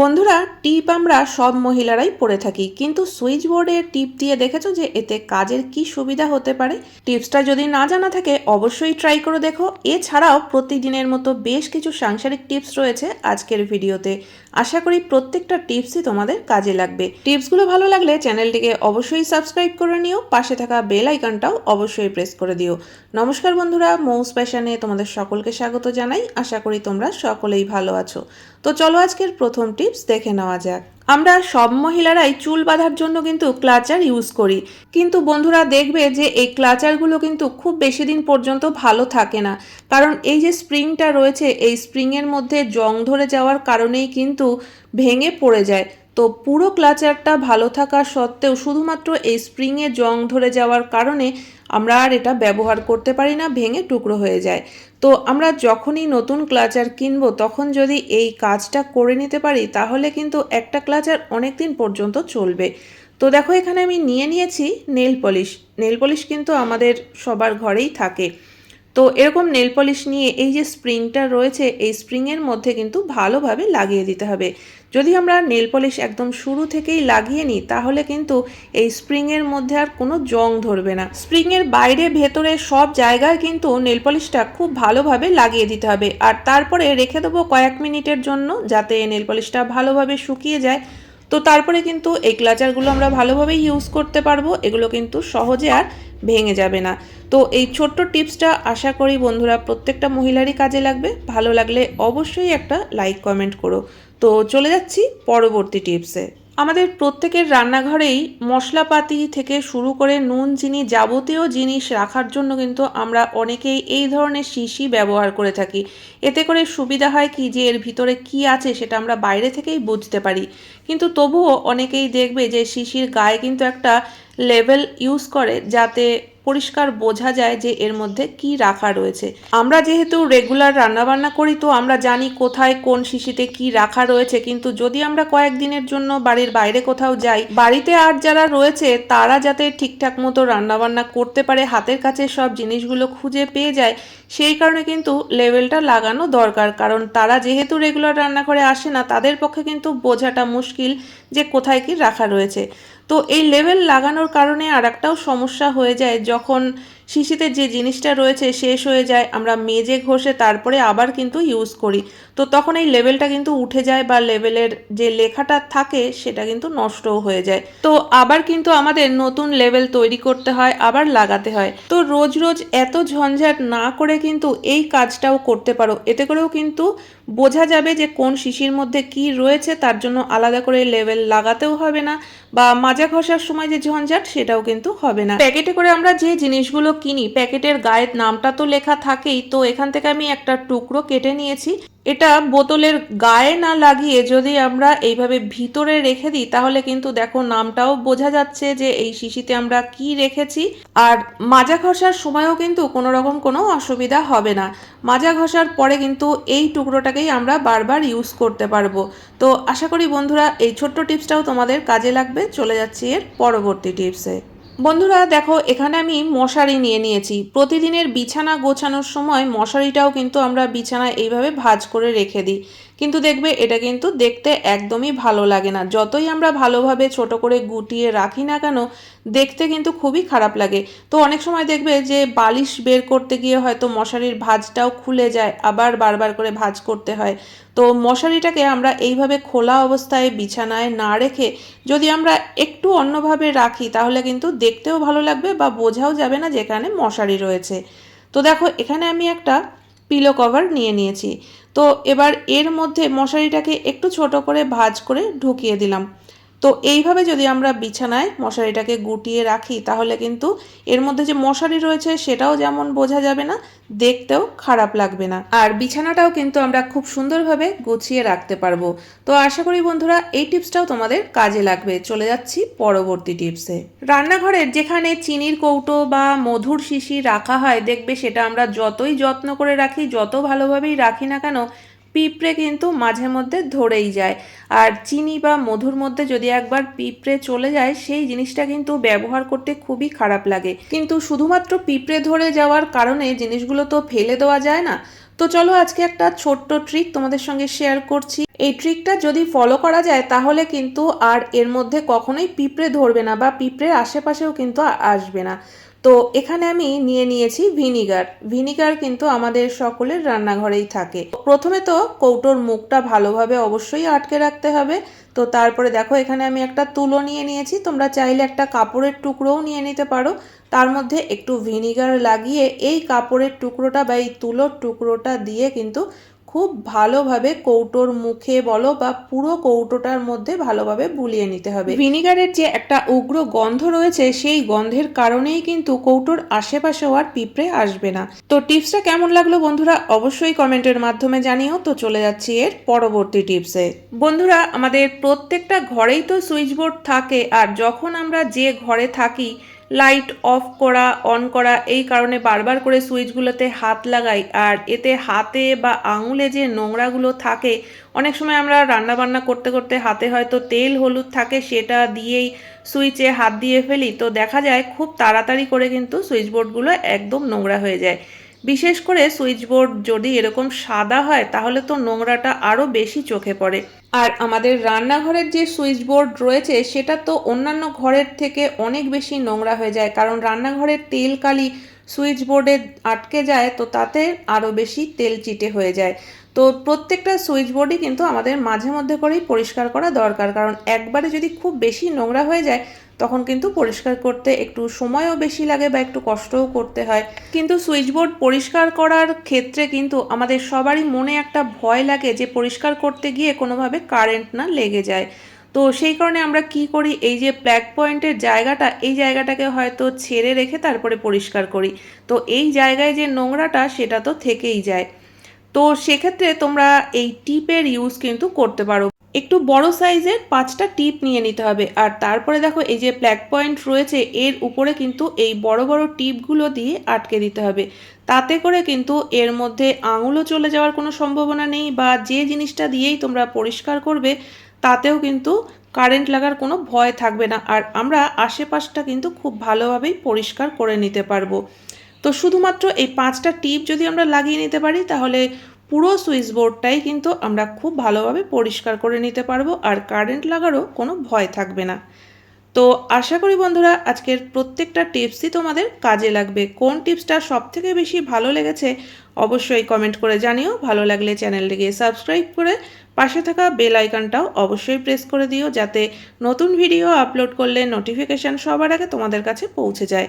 বন্ধুরা, টিপ আমরা সব মহিলারাই পরে থাকি, কিন্তু সুইচ বোর্ডে টিপ দিয়ে দেখেছ যে এতে কাজের কি সুবিধা হতে পারে? টিপসটা যদি না জানা থাকে, অবশ্যই ট্রাই করে দেখো। এছাড়াও প্রতিদিনের মতো বেশ কিছু সাংসারিক টিপস রয়েছে আজকের ভিডিওতে। আশা করি প্রত্যেকটা টিপসই তোমাদের কাজে লাগবে। টিপসগুলো ভালো লাগলে চ্যানেলটিকে অবশ্যই সাবস্ক্রাইব করে নিও, পাশে থাকা বেল আইকনটাও অবশ্যই প্রেস করে দিও। নমস্কার বন্ধুরা, মৌস প্যাশনে তোমাদের সকলকে স্বাগত জানাই। আশা করি তোমরা সকলেই ভালো আছো। তো চলো আজকের প্রথম টিপস দেখে নেওয়া যাক। আমরা সব মহিলারাই চুল বাঁধার জন্য কিন্তু ক্লাচার ইউজ করি। কিন্তু বন্ধুরা দেখবে যে এই ক্লাচারগুলো কিন্তু খুব বেশি দিন পর্যন্ত ভালো থাকে না। কারণ এই যে স্প্রিংটা রয়েছে, এই স্প্রিংয়ের মধ্যে জং ধরে যাওয়ার কারণেই কিন্তু ভেঙে পড়ে যায়। তো পুরো ক্লাচারটা ভালো থাকা সত্ত্বেও শুধুমাত্র এই স্প্রিংয়ে জং ধরে যাওয়ার কারণে আমরা আর এটা ব্যবহার করতে পারি না, ভেঙে টুকরো হয়ে যায়। তো আমরা যখনই নতুন ক্লাচার কিনবো, তখন যদি এই কাজটা করে নিতে পারি, তাহলে কিন্তু একটা ক্লাচার অনেক দিন পর্যন্ত চলবে। তো দেখো এখানে আমি নিয়ে নিয়েছি নেল পলিশ নেল পলিশ কিন্তু আমাদের সবার ঘরেই থাকে। তো এরকম নেল পলিশ নিয়ে এই যে স্প্রিংটা রয়েছে, এই স্প্রিংয়ের মধ্যে কিন্তু ভালোভাবে লাগিয়ে দিতে হবে। যদি আমরা নেল পলিশ একদম শুরু থেকেই লাগিয়ে নিই, তাহলে কিন্তু এই স্প্রিংয়ের মধ্যে আর কোনো জং ধরবে না। স্প্রিংয়ের বাইরে ভেতরে সব জায়গায় কিন্তু নেল পলিশটা খুব ভালোভাবে লাগিয়ে দিতে হবে। আর তারপরে রেখে দেবো কয়েক মিনিটের জন্য, যাতে নেল পলিশটা ভালোভাবে শুকিয়ে যায়। তো তারপরে কিন্তু এই ক্লাচারগুলো আমরা ভালোভাবেই ইউজ করতে পারব, এগুলো কিন্তু সহজে আর ভেঙে যাবে না। তো এই ছোট্ট টিপসটা আশা করি বন্ধুরা প্রত্যেকটা মহিলারই কাজে লাগবে। ভালো লাগলে অবশ্যই একটা লাইক কমেন্ট করো। তো চলে যাচ্ছি পরবর্তী টিপসে। আমাদের প্রত্যেকের রান্নাঘরেই মশলাপাতি থেকে শুরু করে নুন, চিনি যাবতীয় জিনিস রাখার জন্য কিন্তু আমরা অনেকেই এই ধরনের শিশি ব্যবহার করে থাকি। এতে করে সুবিধা হয় কি যে এর ভিতরে কি আছে সেটা আমরা বাইরে থেকেই বুঝতে পারি। কিন্তু তবুও অনেকেই দেখবে যে শিশির গায়ে কিন্তু একটা লেভেল ইউজ করে যাতে পরিষ্কার বোঝা যায় যে এর মধ্যে কি রাখা রয়েছে। আমরা যেহেতু রেগুলার রান্নাবান্না করি, তো আমরা জানি কোথায় কোন শিশিতে কি রাখা রয়েছে। কিন্তু যদি আমরা কয়েকদিনের জন্য বাড়ির বাইরে কোথাও যাই, বাড়িতে আর যারা রয়েছে, তারা যাতে ঠিকঠাক মতো রান্নাবান্না করতে পারে, হাতের কাছে সব জিনিসগুলো খুঁজে পেয়ে যায়, সেই কারণে কিন্তু লেভেলটা লাগানো দরকার। কারণ তারা যেহেতু রেগুলার রান্না রান্নাঘরে আসে না, তাদের পক্ষে কিন্তু বোঝাটা মুশকিল যে কোথায় কি রাখা রয়েছে। তো এই লেভেল লাগানোর কারণে আর একটাও সমস্যা হয়ে যায় যখন শিশিতে যে জিনিসটা রয়েছে শেষ হয়ে যায়, আমরা মেজে ঘষে তারপরে আবার কিন্তু ইউজ করি। তো তখন এই লেভেলটা কিন্তু উঠে যায় বা লেভেলের যে লেখাটা থাকে, সেটা কিন্তু নষ্টও হয়ে যায়। তো আবার কিন্তু আমাদের নতুন লেভেল তৈরি করতে হয়, আবার লাগাতে হয়। তো রোজ রোজ এত ঝঞ্ঝাট না করে কিন্তু এই কাজটাও করতে পারো। এতে করেও কিন্তু বোঝা যাবে যে কোন শিশির মধ্যে কি রয়েছে, তার জন্য আলাদা করে লেভেল লাগাতেও হবে না বা মাজা ঘষার সময় যে ঝঞ্ঝাট, সেটাও কিন্তু হবে না। প্যাকেটে করে আমরা যে জিনিসগুলো কিনি। প্যাকেটের গায়ের নামটা তো লেখা থাকেই, তো এখান থেকে আমি একটা টুকরো কেটে নিয়েছি। এটা বোতলের গায়ে না লাগিয়ে যদি আমরা এইভাবে ভিতরে রেখে দিই, তাহলে কিন্তু দেখো নামটাও বোঝা যাচ্ছে যে এই শিশিতে আমরা কি রেখেছি। আর মাজা ঘষার সময়ও কিন্তু কোনো রকম কোনো অসুবিধা হবে না। মাজা ঘষার পরে কিন্তু এই টুকরোটাকেই আমরা বারবার ইউজ করতে পারব। তো আশা করি বন্ধুরা, এই ছোট্ট টিপসটাও তোমাদের কাজে লাগবে। চলে যাচ্ছি এর পরবর্তী টিপসে বন্ধুরা, দেখো, এখানে আমি মশারি নিয়ে নিয়েছি। প্রতিদিনের বিছানা গোছানোর সময় মশারিটাও কিন্তু আমরা বিছানা এইভাবে ভাঁজ করে রেখে দিই। কিন্তু দেখবে এটা কিন্তু দেখতে একদমই ভালো লাগে না। যতই আমরা ভালোভাবে ছোট করে গুটিয়ে রাখি না কেন, দেখতে কিন্তু খুবই খারাপ লাগে। তো অনেক সময় দেখবে যে বালিশ বের করতে গিয়ে হয়তো মশারির ভাঁজটাও খুলে যায়, আবার বারবার করে ভাঁজ করতে হয়। তো মশারিটাকে আমরা এইভাবে খোলা অবস্থায় বিছানায় না রেখে যদি আমরা একটু অন্যভাবে রাখি, তাহলে কিন্তু দেখতেও ভালো লাগবে বা বোঝাও যাবে না যেখানে মশারি রয়েছে। তো দেখো, এখানে আমি একটা পিলো কভার নিয়ে নিয়েছি। তো এবার এর মধ্যে মশারিটাকে একটু ছোট করে ভাজ করে ঢুকিয়ে দিলাম। তো এইভাবে যদি আমরা বিছানায় মশারিটাকে গুটিয়ে রাখি, তাহলে কিন্তু এর মধ্যে যে মশারি রয়েছে সেটাও যেমন বোঝা যাবে না, দেখতেও খারাপ লাগবে না। আর বিছানাটাও কিন্তু আমরা খুব সুন্দরভাবে গুছিয়ে রাখতে পারব। তো আশা করি বন্ধুরা, এই টিপসটাও তোমাদের কাজে লাগবে। চলে যাচ্ছি পরবর্তী টিপসে। রান্নাঘরের যেখানে চিনির কৌটো বা মধুর শিশি রাখা হয়, দেখবে সেটা আমরা যতই যত্ন করে রাখি, যত ভালোভাবেই রাখি না কেন পিঁপড়ে কিন্তু মাঝে মধ্যে ধরেই যায়। আর চিনি বা মধুর মধ্যে যদি একবার পিঁপড়ে চলে যায়, সেই জিনিসটা কিন্তু ব্যবহার করতে খুবই খারাপ লাগে। কিন্তু শুধুমাত্র পিঁপড়ে ধরে যাওয়ার কারণে জিনিসগুলো তো ফেলে দেওয়া যায় না। তো চলো আজকে একটা ছোট্ট ট্রিক তোমাদের সঙ্গে শেয়ার করছি। এই ট্রিকটা যদি ফলো করা যায়, তাহলে কিন্তু আর এর মধ্যে কখনোই পিঁপড়ে ধরবে না বা পিঁপড়ের আশেপাশেও কিন্তু আসবে না। তো এখানে আমি নিয়ে নিয়েছি ভিনিগার। ভিনিগার কিন্তু আমাদের সকলের রান্নাঘরেই থাকে। প্রথমে তো কৌটোর মুখটা ভালোভাবে অবশ্যই আটকে রাখতে হবে। তো তারপরে দেখো, এখানে আমি একটা তুলো নিয়ে নিয়েছি। তোমরা চাইলে একটা কাপড়ের টুকরোও নিয়ে নিতে পারো। তার মধ্যে একটু ভিনিগার লাগিয়ে এই কাপড়ের টুকরোটা বা এই তুলোর টুকরোটা দিয়ে কিন্তু খুব ভালোভাবে কৌটোর মুখে বলো বা পুরো কৌটোটার মধ্যে ভালোভাবে বুলিয়ে নিতে হবে। ভিনিগারের যে একটা উগ্র গন্ধ রয়েছে, সেই গন্ধের কারণেই কিন্তু কৌটোর আশেপাশেও আর পিঁপড়ে আসবে না। তো টিপসটা কেমন লাগল বন্ধুরা? অবশ্যই কমেন্টের মাধ্যমে জানিও। তো চলে যাচ্ছি এর পরবর্তী টিপসে। বন্ধুরা, আমাদের প্রত্যেকটা ঘরেই তো সুইচ বোর্ড থাকে, আর যখন আমরা যে ঘরে থাকি লাইট অফ করা, অন করা, এই কারণে বারবার করে সুইচগুলোতে হাত লাগাই। আর এতে হাতে বা আঙুলে যে নোংরাগুলো থাকে, অনেক সময় আমরা রান্না বান্না করতে করতে হাতে হয়তো তেল, হলুদ থাকে, সেটা দিয়েই সুইচে হাত দিয়ে ফেলি। তো দেখা যায় খুব তাড়াতাড়ি করে কিন্তু সুইচ বোর্ডগুলো একদম নোংরা হয়ে যায়। বিশেষ করে সুইচ বোর্ড যদি এরকম সাদা হয়, তাহলে তো নোংরাটা আরও বেশি চোখে পড়ে। আর আমাদের রান্নাঘরের যে সুইচ বোর্ড রয়েছে, সেটা তো অন্যান্য ঘরের থেকে অনেক বেশি নোংরা হয়ে যায়। কারণ রান্নাঘরের তেল কালি সুইচ বোর্ডে আটকে যায়, তো তাতে আরও বেশি তেল চিটে হয়ে যায়। তো প্রত্যেকটা সুইচ বোর্ডই কিন্তু আমাদের মাঝে মধ্যে করেই পরিষ্কার করা দরকার। কারণ একবারে যদি খুব বেশি নোংরা হয়ে যায়, তখন কিন্তু পরিষ্কার করতে একটু সময়ও বেশি লাগে বা একটু কষ্টও করতে হয়। কিন্তু সুইচ বোর্ড পরিষ্কার করার ক্ষেত্রে কিন্তু আমাদের সবারই মনে একটা ভয় লাগে যে পরিষ্কার করতে গিয়ে কোনোভাবে কারেন্ট না লেগে যায়। তো সেই কারণে আমরা কি করি, এই যে প্ল্যাগ পয়েন্টের জায়গাটা, এই জায়গাটাকে হয়তো ছেড়ে রেখে তারপরে পরিষ্কার করি। তো এই জায়গায় যে নোংরাটা, সেটা তো থেকেই যায়। তো সেক্ষেত্রে তোমরা এই টিপের ইউজ কিন্তু করতে পারো। একটু বড় সাইজের পাঁচটা টিপ নিয়ে নিতে হবে। আর তারপরে দেখো, এই যে ব্ল্যাক পয়েন্ট রয়েছে, এর উপরে কিন্তু এই বড় বড় টিপগুলো দিয়ে আটকে দিতে হবে। তাতে করে কিন্তু এর মধ্যে আঙুলও চলে যাওয়ার কোনো সম্ভাবনা নেই বা যে জিনিসটা দিয়েই তোমরা পরিষ্কার করবে, তাতেও কিন্তু কারেন্ট লাগার কোনো ভয় থাকবে না। আর আমরা আশেপাশটা কিন্তু খুব ভালোভাবেই পরিষ্কার করে নিতে পারব। তো শুধুমাত্র এই পাঁচটা টিপ যদি আমরা লাগিয়ে নিতে পারি, তাহলে পুরো সুইচ বোর্ডটাই কিন্তু আমরা খুব ভালোভাবে পরিষ্কার করে নিতে পারব আর কারেন্ট লাগারও কোনো ভয় থাকবে না। তো আশা করি বন্ধুরা, আজকের প্রত্যেকটা টিপসই তোমাদের কাজে লাগবে। কোন টিপসটা সব থেকে বেশি ভালো লেগেছে অবশ্যই কমেন্ট করে জানিও। ভালো লাগলে চ্যানেলটিকে সাবস্ক্রাইব করে পাশে থাকা বেল আইকনটাও অবশ্যই প্রেস করে দিও, যাতে নতুন ভিডিও আপলোড করলে নোটিফিকেশান সবার আগে তোমাদের কাছে পৌঁছে যায়।